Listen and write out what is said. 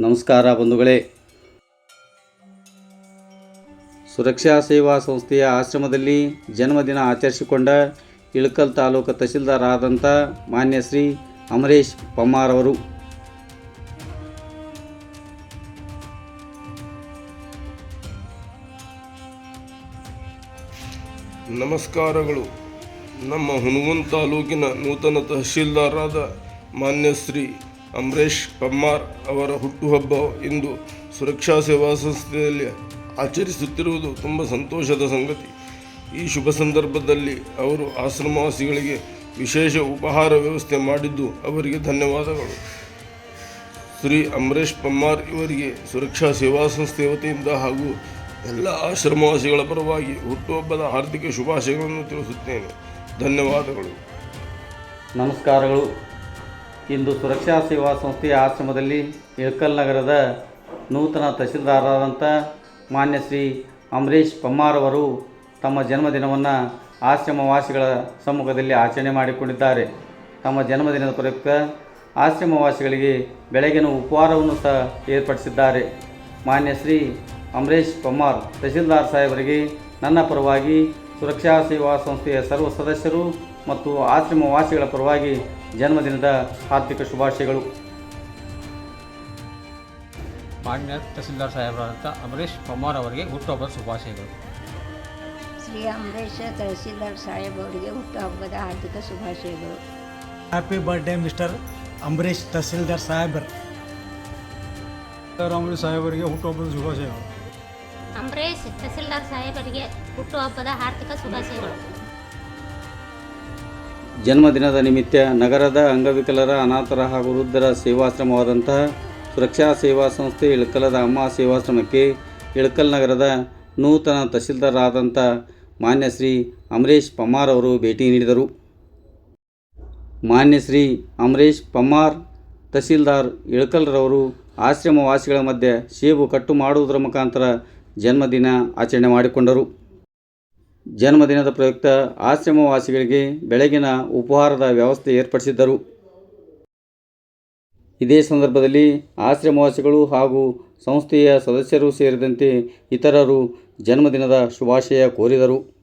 ನಮಸ್ಕಾರ ಬಂಧುಗಳೇ. ಸುರಕ್ಷಾ ಸೇವಾ ಸಂಸ್ಥೆಯ ಆಶ್ರಮದಲ್ಲಿ ಜನ್ಮದಿನ ಆಚರಿಸಿಕೊಂಡ ಇಳಕಲ್ ತಾಲೂಕು ತಹಸೀಲ್ದಾರ್ ಆದಂಥ ಮಾನ್ಯ ಶ್ರೀ ಅಮರೇಶ್ ಪಮ್ಮಾರ್ ಅವರು. ನಮಸ್ಕಾರಗಳು. ನಮ್ಮ ಹುನಗುಂದ ತಾಲೂಕಿನ ನೂತನ ತಹಶೀಲ್ದಾರಾದ ಮಾನ್ಯ ಶ್ರೀ ಅಮರೇಶ್ ಪಮ್ಮಾರ್ ಅವರ ಹುಟ್ಟುಹಬ್ಬ ಇಂದು ಸುರಕ್ಷಾ ಸೇವಾ ಸಂಸ್ಥೆಯಲ್ಲಿ ಆಚರಿಸುತ್ತಿರುವುದು ತುಂಬ ಸಂತೋಷದ ಸಂಗತಿ. ಈ ಶುಭ ಸಂದರ್ಭದಲ್ಲಿ ಅವರು ಆಶ್ರಮವಾಸಿಗಳಿಗೆ ವಿಶೇಷ ಉಪಹಾರ ವ್ಯವಸ್ಥೆ ಮಾಡಿದ್ದು ಅವರಿಗೆ ಧನ್ಯವಾದಗಳು. ಶ್ರೀ ಅಮರೇಶ್ ಪಮ್ಮಾರ್ ಇವರಿಗೆ ಸುರಕ್ಷಾ ಸೇವಾ ಸಂಸ್ಥೆ ವತಿಯಿಂದ ಹಾಗೂ ಎಲ್ಲ ಆಶ್ರಮವಾಸಿಗಳ ಪರವಾಗಿ ಹುಟ್ಟುಹಬ್ಬದ ಹಾರ್ದಿಕ ಶುಭಾಶಯಗಳನ್ನು ತಿಳಿಸುತ್ತೇನೆ. ಧನ್ಯವಾದಗಳು. ನಮಸ್ಕಾರಗಳು. ಇಂದು ಸುರಕ್ಷಾ ಸೇವಾ ಸಂಸ್ಥೆಯ ಆಶ್ರಮದಲ್ಲಿ ಇಳಕಲ್ ನಗರದ ನೂತನ ತಹಸೀಲ್ದಾರರಾದಂಥ ಮಾನ್ಯ ಶ್ರೀ ಅಮರೀಶ್ ಪಮ್ಮಾರ್ ಅವರು ತಮ್ಮ ಜನ್ಮದಿನವನ್ನು ಆಶ್ರಮವಾಸಿಗಳ ಸಮ್ಮುಖದಲ್ಲಿ ಆಚರಣೆ ಮಾಡಿಕೊಂಡಿದ್ದಾರೆ. ತಮ್ಮ ಜನ್ಮದಿನದ ಪ್ರಯುಕ್ತ ಆಶ್ರಮವಾಸಿಗಳಿಗೆ ಬೆಳಗಿನ ಉಪಹಾರವನ್ನು ಸಹ ಏರ್ಪಡಿಸಿದ್ದಾರೆ. ಮಾನ್ಯ ಶ್ರೀ ಅಮರೇಶ್ ಪಮ್ಮಾರ್, ತಹಸೀಲ್ದಾರ್ ಸಾಹೇಬರಿಗೆ ನನ್ನ ಪರವಾಗಿ ಸುರಕ್ಷಾ ಸೇವಾ ಸಂಸ್ಥೆಯ ಸರ್ವ ಸದಸ್ಯರು ಮತ್ತು ಆಶ್ರಮವಾಸಿಗಳ ಪರವಾಗಿ ಜನ್ಮದಿನದ ಹಾರ್ದಿಕ ಶುಭಾಶಯಗಳು. ಮಾನ್ಯ ತಹಸೀಲ್ದಾರ್ ಸಾಹೇಬರಾದಂಥ ಅಮರೇಶ್ ಪಮ್ಮಾರ್ ಅವರಿಗೆ ಹುಟ್ಟುಹಬ್ಬದ ಶುಭಾಶಯಗಳು. ಶ್ರೀ ಅಮರೇಶ ತಹಸೀಲ್ದಾರ್ ಸಾಹೇಬ್ ಅವರಿಗೆ ಹುಟ್ಟುಹಬ್ಬದ ಹಾರ್ದಿಕ ಶುಭಾಶಯಗಳು. Happy birthday mister Ambareesh tehsildar ಸಾಹೇಬರ್ Siddaramaiah ಸಾಹೇಬರಿಗೆ ಹುಟ್ಟುಹಬ್ಬದ ಶುಭಾಶಯಗಳು. ಅಂಬರೀಶ್ ತಹಸೀಲ್ದಾರ್ ಸಾಹೇಬರಿಗೆ ಹುಟ್ಟುಹಬ್ಬದ ಹಾರ್ದಿಕ ಶುಭಾಶಯಗಳು. ಜನ್ಮದಿನದ ನಿಮಿತ್ತ ನಗರದ ಅಂಗವಿಕಲರ, ಅನಾಥರ ಹಾಗೂ ವೃದ್ಧರ ಸೇವಾಶ್ರಮವಾದಂತಹ ಸುರಕ್ಷಾ ಸೇವಾ ಸಂಸ್ಥೆ ಇಳಕಲದ ಅಮ್ಮ ಸೇವಾಶ್ರಮಕ್ಕೆ ಇಳಕಲ್ ನಗರದ ನೂತನ ತಹಸೀಲ್ದಾರರಾದಂಥ ಮಾನ್ಯ ಶ್ರೀ ಅಮರೇಶ್ ಪಮ್ಮಾರ್ ಅವರು ಭೇಟಿ ನೀಡಿದರು. ಮಾನ್ಯ ಶ್ರೀ ಅಮರೇಶ್ ಪಮ್ಮಾರ್, ತಹಸೀಲ್ದಾರ್ ಇಳಕಲ್ರವರು ಆಶ್ರಮವಾಸಿಗಳ ಮಧ್ಯೆ ಸೇಬು ಕಟ್ಟು ಮಾಡುವುದರ ಮುಖಾಂತರ ಜನ್ಮದಿನ ಆಚರಣೆ ಮಾಡಿಕೊಂಡರು. ಜನ್ಮದಿನದ ಪ್ರಯುಕ್ತ ಆಶ್ರಮವಾಸಿಗಳಿಗೆ ಬೆಳಗಿನ ಉಪಹಾರದ ವ್ಯವಸ್ಥೆ ಏರ್ಪಡಿಸಿದ್ದರು. ಇದೇ ಸಂದರ್ಭದಲ್ಲಿ ಆಶ್ರಮವಾಸಿಗಳು ಹಾಗೂ ಸಂಸ್ಥೆಯ ಸದಸ್ಯರು ಸೇರಿದಂತೆ ಇತರರು ಜನ್ಮದಿನದ ಶುಭಾಶಯ ಕೋರಿದರು.